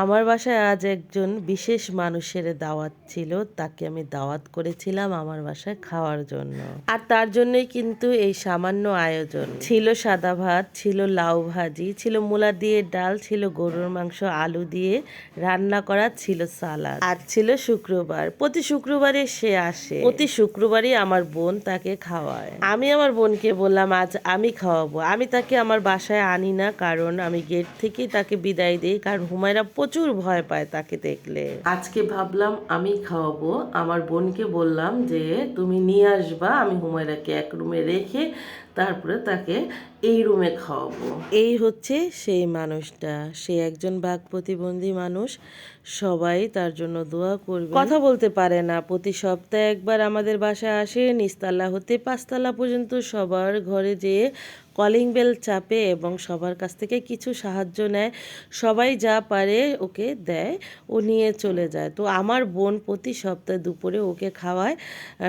আমার বাসায় আজ একজন বিশেষ মানুষের দাওয়াত ছিল, তাকে আমি দাওয়াত করেছিলাম আমার বাসায় খাওয়ার জন্য। আর তার জন্যই কিন্তু এই সামান্য আয়োজন। ছিল সাদা ভাত, ছিল লাউ ভাজি, ছিল মূলা দিয়ে ডাল, ছিল গরুর মাংস, আলু দিয়ে রান্না করা, ছিল সালাদ। আর ছিল শুক্রবার। প্রতি শুক্রবারে সে আসে। প্রতি শুক্রবারই আমার বোন তাকে খাওয়ায়। আমি আমার বোনকে বললাম, আজ আমি খাওয়াবো। আমি তাকে আমার বাসায় আনি না, কারণ আমি গেট থেকেই তাকে বিদায় দিই, কারণ হুমায়রা প্রচুর ভয় পায় তাকে দেখলে। আজকে ভাবলাম আমি খাওয়াবো। আমার বোনকে বললাম যে তুমি নিয়ে আসবা আমি হুমায়রাকে এক রুমে রেখে তারপরে তাকে এই রুমে খাওয়াবো। এই হচ্ছে সেই মানুষটা। সে একজন বাঘ প্রতিবন্ধী মানুষ। সবাই তার জন্য দোয়া করবে। কথা বলতে পারে না। প্রতি সপ্তাহে একবার আমাদের বাসায় আসে। নিচতলা হতে পাঁচতলা পর্যন্ত সবার ঘরে যেয়ে কলিং বেল চাপে এবং সবার কাছ থেকে কিছু সাহায্য নেয়। সবাই যা পারে ওকে দেয়, ও নিয়ে চলে যায়। তো আমার বোন প্রতি সপ্তাহে দুপুরে ওকে খাওয়ায়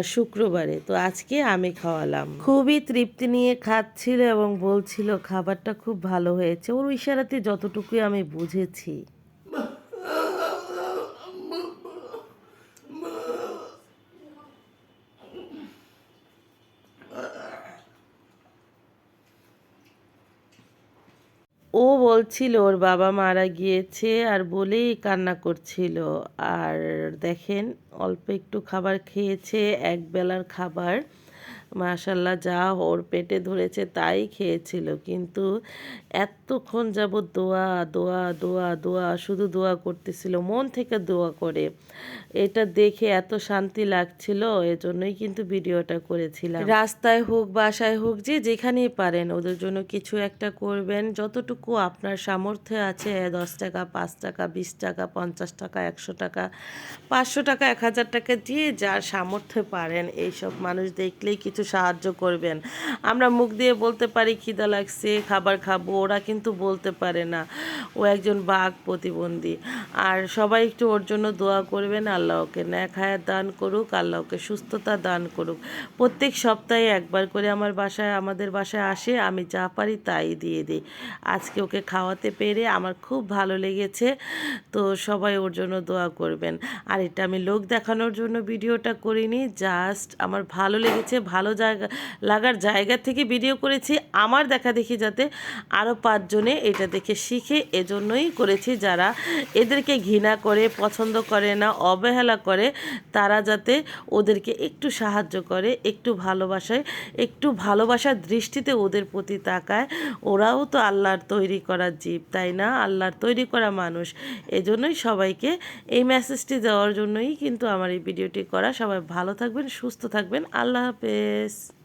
শুক্রবারে। তো আজকে আমি খাওয়ালাম। খুবই তৃপ্তি নিয়ে খাচ্ছিল এবং বলছিল, খাবারটা খুব ভালো হয়েছে। ওর ইশারাতে যতটুকুই আমি বুঝেছি। ও বলছিল, ওর বাবা মারা গিয়েছে আর বলেই কান্না করছিল। আর দেখেন, অল্প একটু খাবার খেয়েছে এক বেলার খাবার। মাশাল্লাহ, যা ওর পেটে ধরেছে তাই খেয়েছিল। কিন্তু এতক্ষণ যাব দোয়া দোয়া দোয়া দোয়া, শুধু দোয়া করতেছিল, মন থেকে দোয়া করে। এটা দেখে এত শান্তি লাগছিল, এজন্যই কিন্তু ভিডিওটা করেছিলাম। রাস্তায় হোক, বাসায় হোক, যে যেখানেই পারেন, ওদের জন্য কিছু একটা করবেন। যতটুকু আপনার সামর্থ্য আছে, দশ টাকা, পাঁচ টাকা, বিশ টাকা, পঞ্চাশ টাকা, একশো টাকা, পাঁচশো টাকা, এক হাজার টাকা দিয়ে যার সামর্থ্য পারেন, এইসব মানুষ দেখলেই কিছু সাহায্য করবেন। আমরা মুখ দিয়ে বলতে পারি, খিদা লাগছে, খাবার খাব। ওরা কিন্তু বলতে পারে না। ও একজন বাঘ প্রতিবন্ধী। আর সবাই একটু ওর জন্য দোয়া করবেন আল্লাহ ওকে ন্যাক দান করুক, আল্লাহকে সুস্থতা দান করুক। প্রত্যেক সপ্তাহে একবার করে আমার বাসায়, আমাদের বাসায় আসে, আমি যা পারি তাই দিয়ে দিই। আজকে ওকে খাওয়াতে পেরে আমার খুব ভালো লেগেছে, তো সবাই ওর জন্য দোয়া করবেন। আর এটা আমি লোক দেখানোর জন্য ভিডিওটা করিনি, জাস্ট আমার ভালো লেগেছে, ভালো জায়গা, লাগার জায়গা থেকে ভিডিও করেছি। আমার দেখা দেখি যাতে আরও পাঁচজনে এটা দেখে শিখে এজন্যই করেছি যারা এদেরকে ঘৃণা করে, পছন্দ করে না, অবহেলা করে, তারা যাতে ওদেরকে একটু সাহায্য করে, একটু ভালোবাসায়, একটু ভালোবাসার দৃষ্টিতে ওদের প্রতি তাকায়। ওরাও তো আল্লাহর তৈরি করা জীব, তাই না? আল্লাহর তৈরি করা মানুষ। এজন্যই সবাইকে এই মেসেজটি দেওয়ার জন্যই কিন্তু আমার এই ভিডিওটি করা। সবাই ভালো থাকবেন, সুস্থ থাকবেন। আল্লাহ হাফেজ। guys.